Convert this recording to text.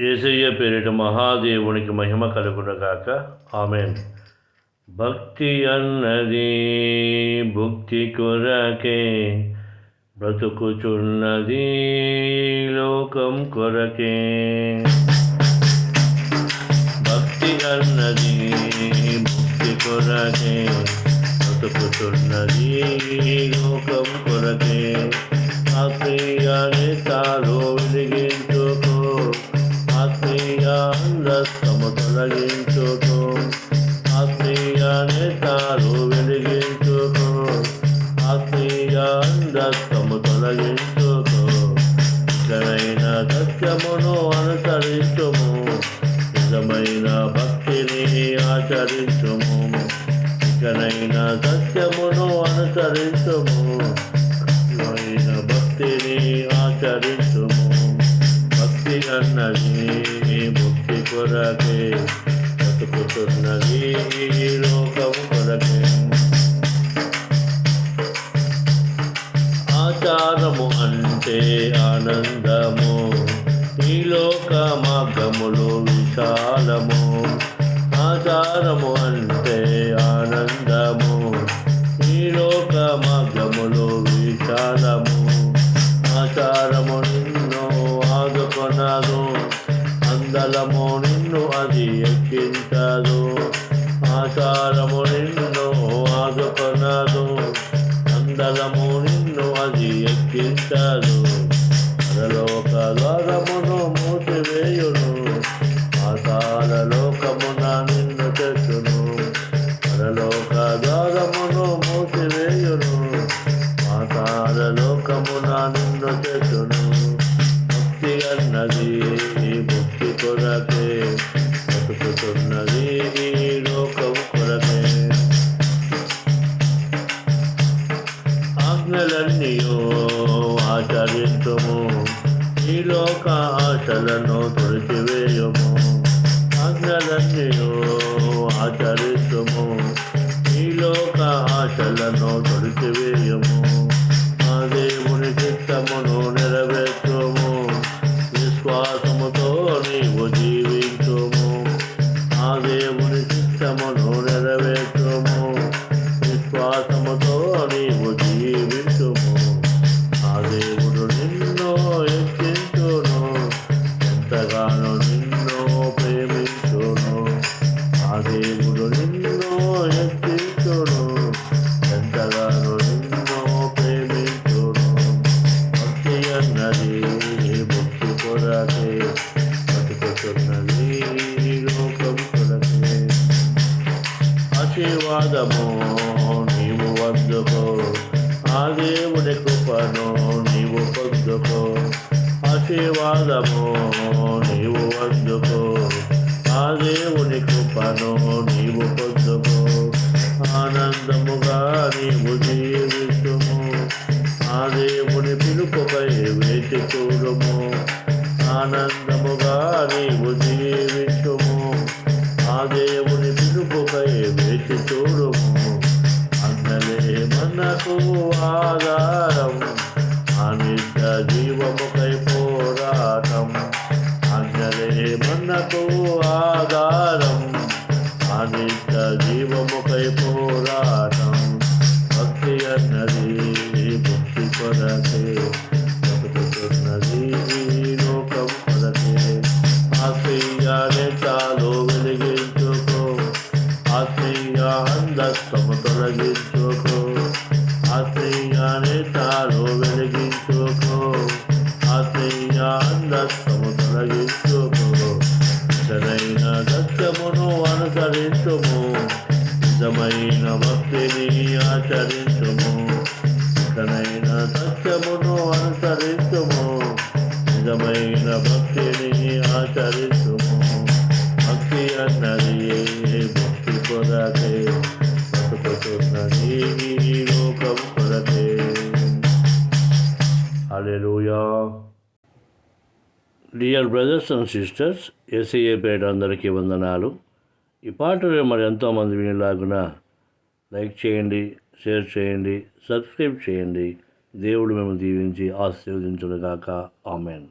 ఏసయ్య పేరిట మహాదేవునికి మహిమ కలుగునగాక ఆమెన్. భక్తి అన్నది భుక్తి కొరకే బ్రతుకుచున్నది లోకం కొరకే. భక్తి అన్నది భక్తి కొరకే బ్రతుకుచున్నది లోకం కొరకే. ఆ ప్రియాన్ని తాలో వెలిగించుకో తాను వెలిగించుకో తొలగించుకో. ఇకనైన సత్యమును అనుసరించుము. నిజమైన భక్తిని ఆచరించుము. ఇకనైనా సత్యమును అనుసరించుము. నిజమైన భక్తిని ఆచరించు లోక మార్గములు విశాలము. ఆచారము అంటే ఆనందము. ఈ లోక మార్గములు విశాలము. ఆచారము నిన్ను ఆదుకొనదు. అందలము నిన్ను అది ఎక్కించదు. ఆచారము ఆచరించుము ఈ లోక ఆశలను తొలిచివేయము ఆజ్ఞలన్నీయో ఆచరించుము ఈ లోక ఆశలను తొలిచివేయము ఆ దేవుని చిత్తమును నెరవేర్చుము. విశ్వాసముతో నీవు జీవ ఆశీర్వాదము నీవు వద్దుకో ఆ దేవుడి కృపను నీవు పొందుకో ఆశీర్వాదము నీవు వద్దుకో ఆ దేవుని కృపను నీవు పొందుకో ఆనందముగా నీవు జీవితుము ఆ దేవుని పిలుపుపై వేచి చూడము. ఆనందముగా నీవు జీవించుము. ఆ దేవుని పిలుపుపై వేచి చూడము. అన్నలే మనకు ఆధారం. అనిత్య జీవముకై పోరాటం. అన్నలే మనకు ఆధారం. నిజమైన భక్తిని ఆచరించుము. తనైన సత్యమును అనుసరించుము. నిజమైన భక్తిని ఆచరించుము. భక్తి అన్నది భక్తి కొరకే? బతుకుతున్నది ఈ లోకం కొరకే. Dear brothers and sisters S A Peta అందరికీ వందనాలు. ఈ పాటలు మరి ఎంతోమంది వినేలాగున లైక్ చేయండి షేర్ చేయండి సబ్స్క్రైబ్ చేయండి. దేవుడు మేము దీవించి ఆశీర్వదించునుగాక. ఆమెన్.